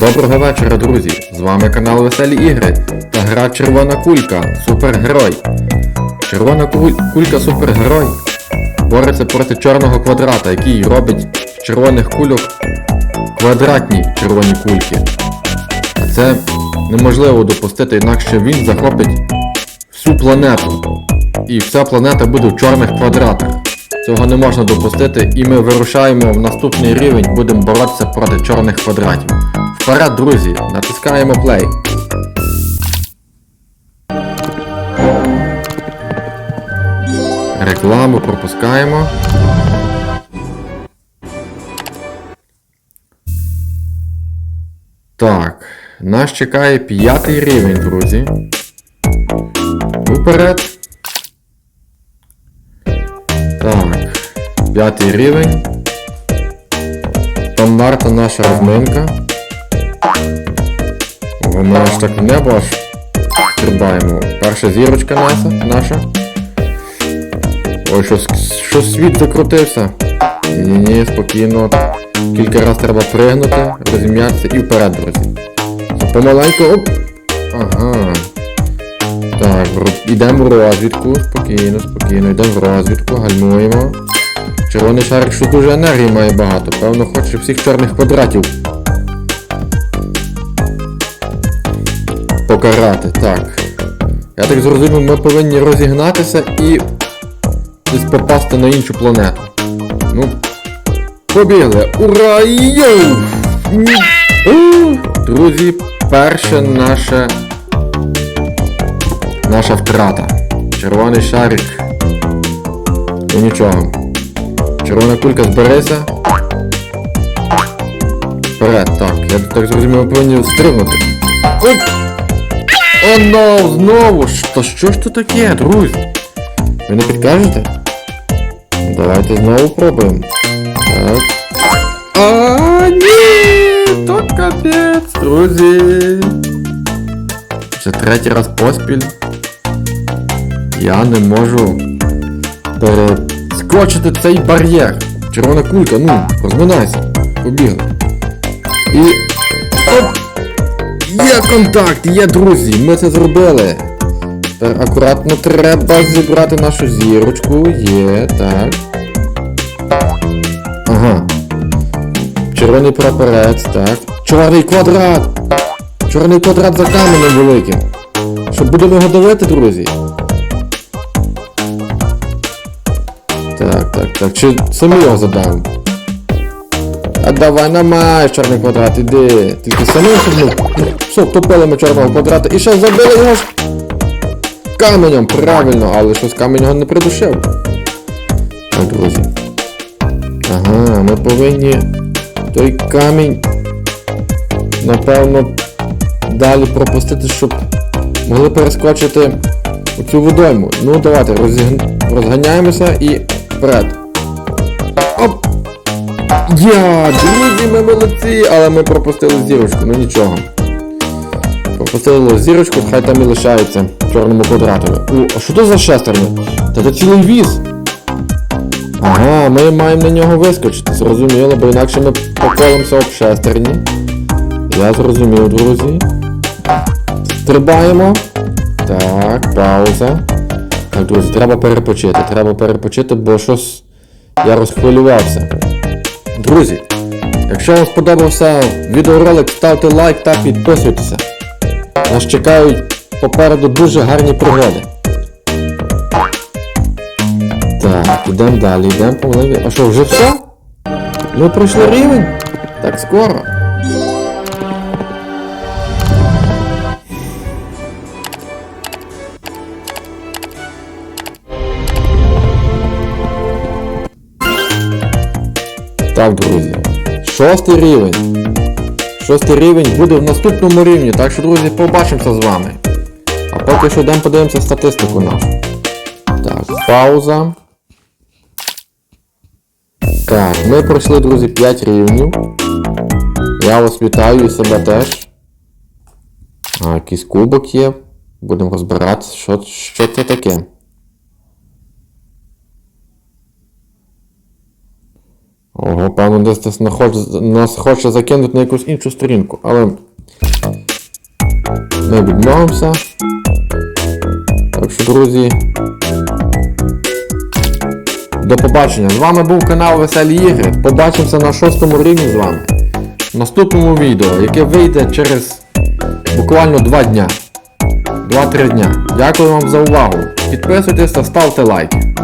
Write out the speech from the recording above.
Доброго вечора, друзі! З вами канал Веселі Ігри та гра Червона Кулька Супергерой. Червона куль- кулька Супергерой бореться проти чорного квадрата, який робить з червоних кульок квадратні червоні кульки. А це неможливо допустити, інакше він захопить всю планету. І вся планета буде в чорних квадратах. Цього не можна допустити, і ми вирушаємо в наступний рівень, будемо боротися проти чорних квадратів. Вперед, друзі, натискаємо плей. Рекламу пропускаємо. Так, нас чекає п'ятий рівень, друзі. Уперед. Так, п'ятий рівень. Стандартна наша розминка. О, Ми аж так небо аж стрибаємо. Перша зірочка наша. наша. Ой, щось, щось світ закрутився. Ні-ні, спокійно. Кілька разів треба пригнути, розім'ятися і вперед, друзі. Помаленьку, оп! Ага. Так, йдемо в розвідку, спокійно, спокійно, йдемо в розвідку, гальмуємо. Червоний шарик що дуже енергії має багато, певно хоче всіх чорних квадратів. Покарати, так. Я так зрозумів, ми повинні розігнатися і десь попасти на іншу планету. Ну, побігли! Ура! Йоу! Друзі, перше наше наша втрата. Червоний шарик. Ну нічого. Червона кулька збереться. Вперед, так. Я так зрозумів, повинні стрибнути. Оп! О, но, знову! Та що ж це таке, друзі? Ви не підкажете? Давайте знову пробуємо. Так. А, ні! То капець, друзі! Вже третій раз поспіль. Я не можу перескочити цей бар'єр. Червона кулька, ну, розминайся. Побігли. І. Оп! Є контакт, є друзі, ми це зробили. Тепер акуратно треба зібрати нашу зірочку. Є, так. Ага. Червоний прапорець, так. Чорний квадрат! Чорний квадрат за каменем великим. Що будемо його давити, друзі? Так, так, так. Чи самі його задам? А давай намай, чорний квадрат, іди. Тільки самим. Ну, Все, втопили ми чорного квадрата і ще забили його ж. Каменем, правильно, але щось камінь його не придушив. Так, друзі. Ага, ми повинні той камінь, напевно, далі пропустити, щоб могли перескочити цю водойму. Ну, давайте розігн- розганяємося і вперед. Оп! Я, друзі, ми молодці, але ми пропустили зірочку, ну нічого. Пропустили зірочку, хай там і лишається чорному квадратові. А що це за шестерня? Та це цілий віз. Ага, ми маємо на нього вискочити, зрозуміло, бо інакше ми поколимося об шестерні. Я зрозумів, друзі. Стрибаємо. Так, пауза. Так, друзі, треба перепочити. Треба перепочити, бо щось я розхвилювався. Друзі, якщо вам сподобався відеоролик, ставте лайк та підписуйтеся. Нас чекають попереду дуже гарні пригоди. Так, ідемо далі, йдемо помаленьку. А що, вже все? Ми пройшли рівень? Так скоро. Так, друзі. Шостий рівень. Шостий рівень буде в наступному рівні, так що, друзі, побачимося з вами. А поки що йдемо подивимося статистику нашу. Так, пауза. Так, ми пройшли, друзі, 5 рівнів. Я вас вітаю і себе теж. А, якийсь кубок є. Будемо розбиратися, що, що це таке. Ого, певно, десь нас нас хоче закинути на якусь іншу сторінку, але ми відмовимося. Так що, друзі. До побачення. З вами був канал Веселі Ігри. Побачимося на шостому рівні з вами. В наступному відео, яке вийде через буквально 2 дня. 2-3 дня. Дякую вам за увагу. Підписуйтесь та ставте лайки.